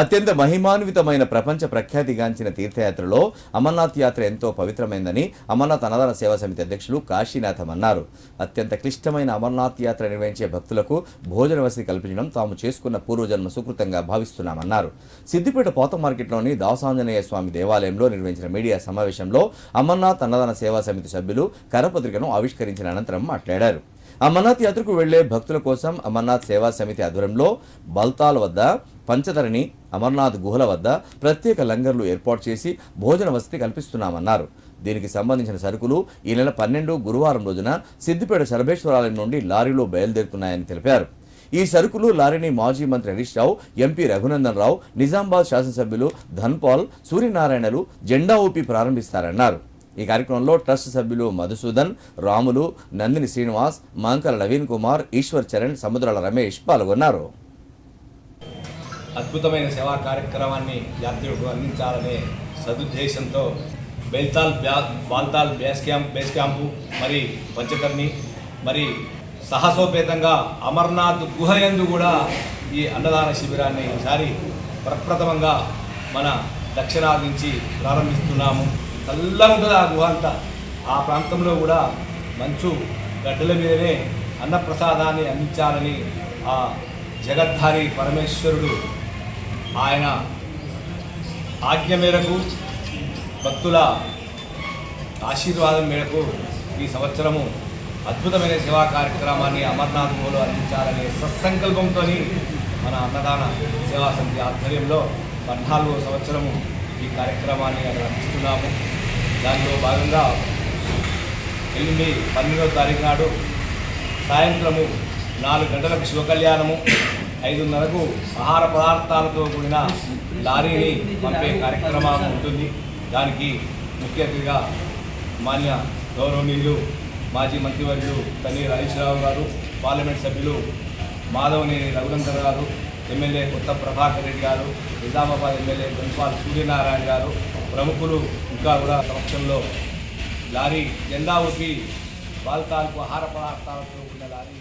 అత్యంత మహిమాన్వితమైన ప్రపంచ ప్రఖ్యాతిగాంచిన తీర్థయాత్రలో అమర్నాథ్ యాత్ర ఎంతో పవిత్రమైందని అమర్నాథ్ అన్నదాన సేవా సమితి అధ్యక్షులు కాశీనాథం అన్నారు. అత్యంత క్లిష్టమైన అమర్నాథ్ యాత్ర నిర్వహించే భక్తులకు భోజన వసతి కల్పించడం తాము చేసుకున్న పూర్వజన్మ సుకృతంగా భావిస్తున్నామన్నారు. సిద్దిపేట పోత మార్కెట్లోని దాసాంజనేయ స్వామి దేవాలయంలో నిర్వహించిన మీడియా సమావేశంలో అమర్నాథ్ అన్నదాన సేవా సమితి సభ్యులు కరపత్రికను ఆవిష్కరించిన అనంతరం మాట్లాడారు. అమర్నాథ్ యాత్రకు వెళ్ళే భక్తుల కోసం అమర్నాథ్ సేవా సమితి ఆధ్వర్యంలో బల్తాల్ వద్ద పంచధరణి అమర్నాథ్ గుహల వద్ద ప్రత్యేక లంగర్లు ఏర్పాటు చేసి భోజన వసతి కల్పిస్తున్నామన్నారు. దీనికి సంబంధించిన సరుకులు ఈ నెల పన్నెండు గురువారం రోజున సిద్దిపేట సర్వేశ్వరాలయం నుండి లారీలో బయలుదేరుతున్నాయని తెలిపారు. ఈ సరుకులు లారీని మాజీ మంత్రి హరీష్ రావు ఎంపీ రఘునందన్ రావు నిజామాబాద్ శాసనసభ్యులు ధన్పాల్ సూర్యనారాయణలు జెండా ఊపి ప్రారంభిస్తారన్నారు. ఈ కార్యక్రమంలో ట్రస్ట్ సభ్యులు మధుసూదన్ రాములు నందిని శ్రీనివాస్ మాంకల నవీన్ కుమార్ ఈశ్వర్ చరణ్ సముద్రాల రమేష్ పాల్గొన్నారు. అద్భుతమైన సేవా కార్యక్రమాన్ని యాత్రికులకు అందించాలనే సదుద్దేశంతో బెల్తాల్ బ్యా Baltal base camp base camp మరి పంచకర్ణి మరి సాహసోపేతంగా అమర్నాథ్ గుహయందు కూడా ఈ అన్నదాన శిబిరాన్ని ఈసారి ప్రప్రథమంగా మన దక్షిణాది నుంచి ప్రారంభిస్తున్నాము. చల్లగా ఉంటుంది ఆ గుహ అంతా. ఆ ప్రాంతంలో కూడా మంచు గడ్డల మీదనే అన్నప్రసాదాన్ని అందించాలని ఆ జగద్ధారి పరమేశ్వరుడు ఆయన ఆజ్ఞ మేరకు భక్తుల ఆశీర్వాదం మేరకు ఈ సంవత్సరము అద్భుతమైన సేవా కార్యక్రమాన్ని అమర్నాథ్ మూలో అందించాలనే సత్సంకల్పంతో మన అన్నదాన సేవా సమితి ఆధ్వర్యంలో పద్నాలుగో సంవత్సరము ఈ కార్యక్రమాన్ని అందిస్తున్నాము దానిలో భాగంగా ఎనిమిది పన్నెండవ తారీఖు నాడు సాయంత్రము నాలుగు గంటలకు శివ కళ్యాణము ఐదున్నరకు ఆహార పదార్థాలతో కూడిన లారీని పంపే కార్యక్రమం ఉంటుంది. దానికి ముఖ్య అతిథిగా మాన్య గౌరవనీయులు మాజీ మంత్రివర్యులు తల్లి రాజేశ్వరరావు రావు గారు పార్లమెంట్ సభ్యులు మాధవనేని రఘునందర్ గారు ఎమ్మెల్యే కొత్త ప్రభాకర్ రెడ్డి గారు నిజామాబాద్ ఎమ్మెల్యే గంపాల్ సూర్యనారాయణ గారు ప్రముఖులు ఇంకా కూడా సమక్షంలో లారీ జెండా ఊపి బాల్తాలకు ఆహార పదార్థాలతో ఉన్న లారీ